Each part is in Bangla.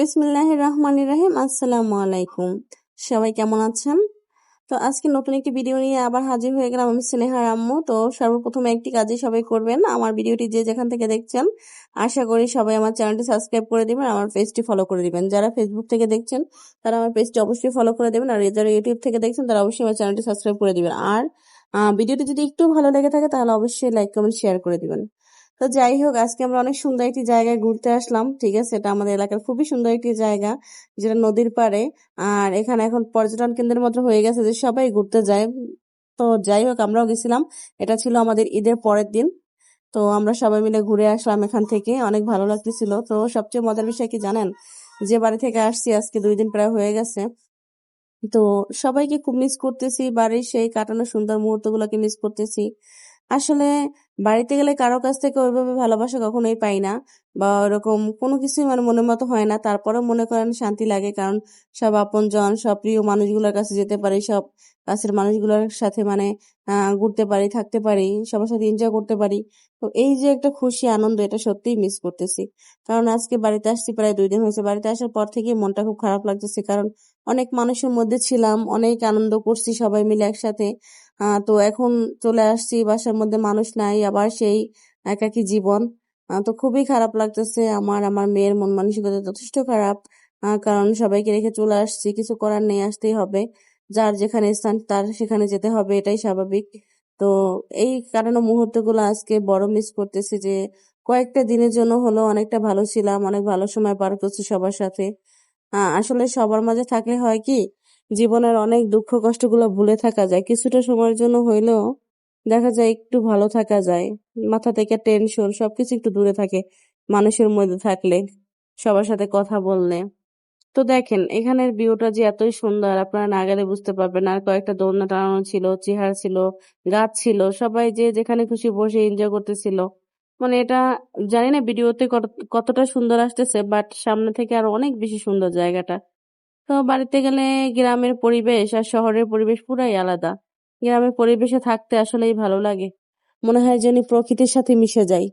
বিসমিল্লাহির রহমানির রাহিম, আসসালামু আলাইকুম। সবাই কেমন আছেন? তো আজকে নতুন একটি ভিডিও নিয়ে আবার হাজির হয়ে গেলাম আমি স্নেহার আম্মু তো সর্বপ্রথমে একটি কাজই সবাই করবেন, আমার ভিডিওটি যে যেখান থেকে দেখছেন, আশা করি সবাই আমার চ্যানেলটি সাবস্ক্রাইব করে দিবেন, আমার পেজটি ফলো করে দিবেন। যারা ফেসবুক থেকে দেখছেন, তারা আমার পেজটি অবশ্যই ফলো করে দেবেন, আর যারা ইউটিউব থেকে দেখছেন, তারা অবশ্যই আমার চ্যানেলটি সাবস্ক্রাইব করে দেবেন। আর ভিডিওটি যদি একটু ভালো লেগে থাকে, তাহলে অবশ্যই লাইক, কমেন্ট, শেয়ার করে দিবেন। তো যাই হোক, আজকে আমরা অনেক সুন্দর একটি জায়গায় ঘুরতে আসলাম, ঠিক আছে? এটা আমাদের এলাকার খুবই সুন্দর একটি জায়গা, যেটা নদীর পাড়ে। আর এখানে এখন পর্যটন কেন্দ্রের মতো হয়ে গেছে যে সবাই ঘুরতে যায়। তো যাই হোক, আমরাও গেছিলাম। এটা ছিল আমাদের ঈদের পরের দিন। তো আমরা সবাই মিলে ঘুরে আসলাম এখান থেকে। অনেক ভালো লাগতেছিল। তো সবচেয়ে মজার বিষয় কি জানেন? যে বাড়ি থেকে আসছি, আজকে দুই দিন প্রায় হয়ে গেছে। তো সবাইকে খুব মিস করতেছি। বাড়ির সেই কাটানো সুন্দর মুহূর্তগুলোকে মিস করতেছি। আসলে বাড়িতে গেলে কারও কাছ থেকে ওইভাবে ভালোবাসা কখনোই পাই না বা ওরকম কোনো কিছুই মানে মনের মতো হয় না। তারপরেও মনে করেন শান্তি লাগে কারণ সব আপনজন, সব প্রিয় মানুষগুলোর কাছে যেতে পারি, সব কাছের মানুষগুলোর সাথে মানে ঘুরতে পারি, থাকতে পারি, সবার সাথে এনজয় করতে পারি। তো এই যে একটা খুশি আনন্দ এটা সত্যিই মিস করতেছি। কারণ আজকে বাড়িতে আসছি প্রায় দুই দিন হয়েছে। বাড়িতে আসার পর থেকে মনটা খুব খারাপ লাগতেছে কারণ অনেক মানুষের মধ্যে ছিলাম, অনেক আনন্দ করছি সবাই মিলে একসাথে। তো এখন চলে আসছি, বাসার মধ্যে মানুষ নাই, আবার সেই একাকী জীবন। তো খুবই খারাপ লাগতেছে, আমার আমার মেয়ের মন মানসিকতা যথেষ্ট খারাপ। কারণ সবাইকে রেখে চলে আসছি, কিছু করার নেই, আসতেই হবে। যার যেখানে স্থান, তার সেখানে যেতে হবে, এটাই স্বাভাবিক। তো এই কারণে মুহূর্তগুলো আজকে বড় মিস করতেছি যে, কয়েকটা দিনের জন্য হলো অনেকটা ভালো ছিলাম, অনেক ভালো সময় পার করছি সবার সাথে। আসলে সবার মাঝে থাকলে হয় কি জীবনের অনেক দুঃখ কষ্টগুলো ভুলে থাকা যায়। কিছুটা সময়ের জন্য হইলেও দেখা যায় একটু ভালো থাকা যায়। মাথা থেকে টেনশন সবকিছু একটু দূরে থাকে মানুষের মধ্যে থাকলে, সবার সাথে কথা বললে। তো দেখেন, এখানের ভিউটা যে এতই সুন্দর, আপনারা না গেলে বুঝতে পারবেন। আর কয়েকটা দোলনা টানানো ছিল চেহার ছিল, গাছ ছিল, সবাই যে যেখানে খুশি বসে এনজয় করতেছিল। মানে এটা, জানি না ভিডিওতে কতটা সুন্দর আসতেছে বাট সামনে থেকে আরও অনেক বেশি সুন্দর জায়গাটা। তো বাড়িতে গেলে গ্রামের পরিবেশ আর শহরের পরিবেশ পুরাই আলাদা। গ্রামের পরিবেশে থাকতে আসলেই ভালো লাগে। মনে হয় যেন প্রকৃতির সাথে মিশে যাই।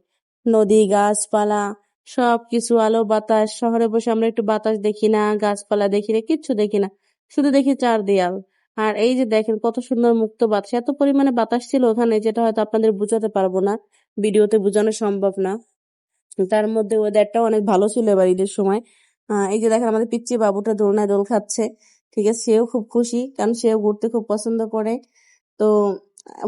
নদী, গাছপালা সব কিছু আলো, বাতাস। শহরে বসে আমরা একটু বাতাস দেখি না, গাছপালা দেখি না, কিচ্ছু দেখি না। শুধু দেখি চার দেয়াল আর এই যে দেখেন কত সুন্দর মুক্ত বাতাস। এত পরিমাণে বাতাস ছিল ওখানে যেটা হয়তো আপনাদের বুঝাতে পারব না, ভিডিওতে বোঝানো সম্ভব না। তার মধ্যে ওয়েদারটাও অনেক ভালো ছিল এবার ঈদের সময়। এই যে দেখেন আমাদের পিচ্ছি বাবুটা দোলনায় দোল খাচ্ছে। ঠিক আছে, সেও খুব খুশি, কারণ সেও ঘুরতে খুব পছন্দ করে। তো,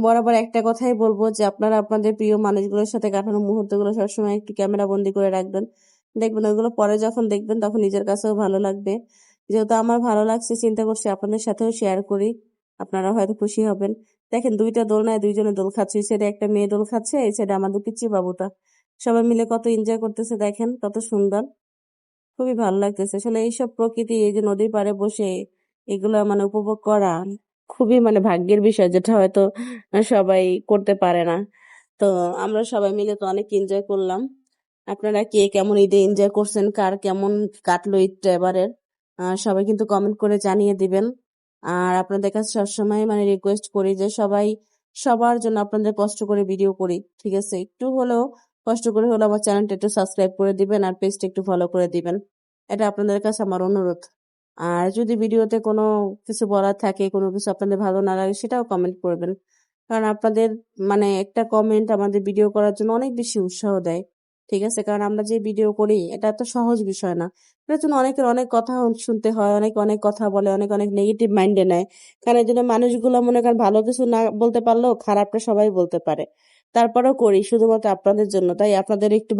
বরাবর একটা কথাই বলব যে, আপনারা আপনাদের প্রিয় মানুষগুলোর সাথে কাটানো মুহূর্তগুলো সবসময় একটু ক্যামেরা বন্দি করে রাখবেন। দেখবেন ওইগুলো পরে যখন দেখবেন, তখন নিজের কাছেও ভালো লাগবে। যেহেতু আমার ভালো লাগছে, চিন্তা করছি আপনাদের সাথেও শেয়ার করি। আপনারা হয়তো খুশি হবেন। দেখেন দুইটা দোল নাই দুইজনে দোল খাচ্ছে, এই সাইডে একটা মেয়ে দোল খাচ্ছে, এই সাইডে আমাদের পিচ্ছি বাবুটা। সবাই মিলে কত এনজয় করতেছে, দেখেন কত সুন্দর। খুবই ভালো লাগতেছে। আসলে এইসব প্রকৃতি, এই যে নদীর পাড়ে বসে এগুলো মানে উপভোগ করা খুবই মানে ভাগ্যের বিষয় যেটা হয়তো সবাই করতে পারে না। তো আমরা সবাই মিলে তো অনেক এনজয় করলাম। আপনারা কে কেমন ঈদে এনজয় করছেন? কার কেমন কাটলো ঈদটা এবারের? সবাই কিন্তু কমেন্ট করে জানিয়ে দিবেন। আর আপনাদের কাছে সবসময় মানে রিকোয়েস্ট করি যে সবাই সবার জন্য আপনাদের কষ্ট করে ভিডিও করি, ঠিক আছে? একটু হলেও কষ্ট করে হলে আমার চ্যানেলটা একটু সাবস্ক্রাইব করে দিবেন আর পেজটা একটু ফলো করে দিবেন। এটা আপনাদের কাছে আমার অনুরোধ। আর যদি ভিডিওতে কোনো কিছু বলার থাকে, কোনো কিছু আপনাদের ভালো না লাগে, সেটাও কমেন্ট করবেন। কারণ আপনাদের মানে একটা কমেন্ট আমাদের ভিডিও করার জন্য অনেক বেশি উৎসাহ দেয়। ঠিক আছে? কারণ আমরা যে ভিডিও করি, এটা এত সহজ বিষয় না। এটার জন্য অনেকের অনেক কথা শুনতে হয়, অনেক অনেক কথা বলে, অনেক অনেক নেগেটিভ মাইন্ডে নেয়। কারণ এই জন্য মানুষগুলো মনে করেন ভালো কিছু না বলতে পারলেও খারাপটা সবাই বলতে পারে। তারপরেও করি শুধুমাত্র আপনাদের জন্য। তাই আপনাদের একটু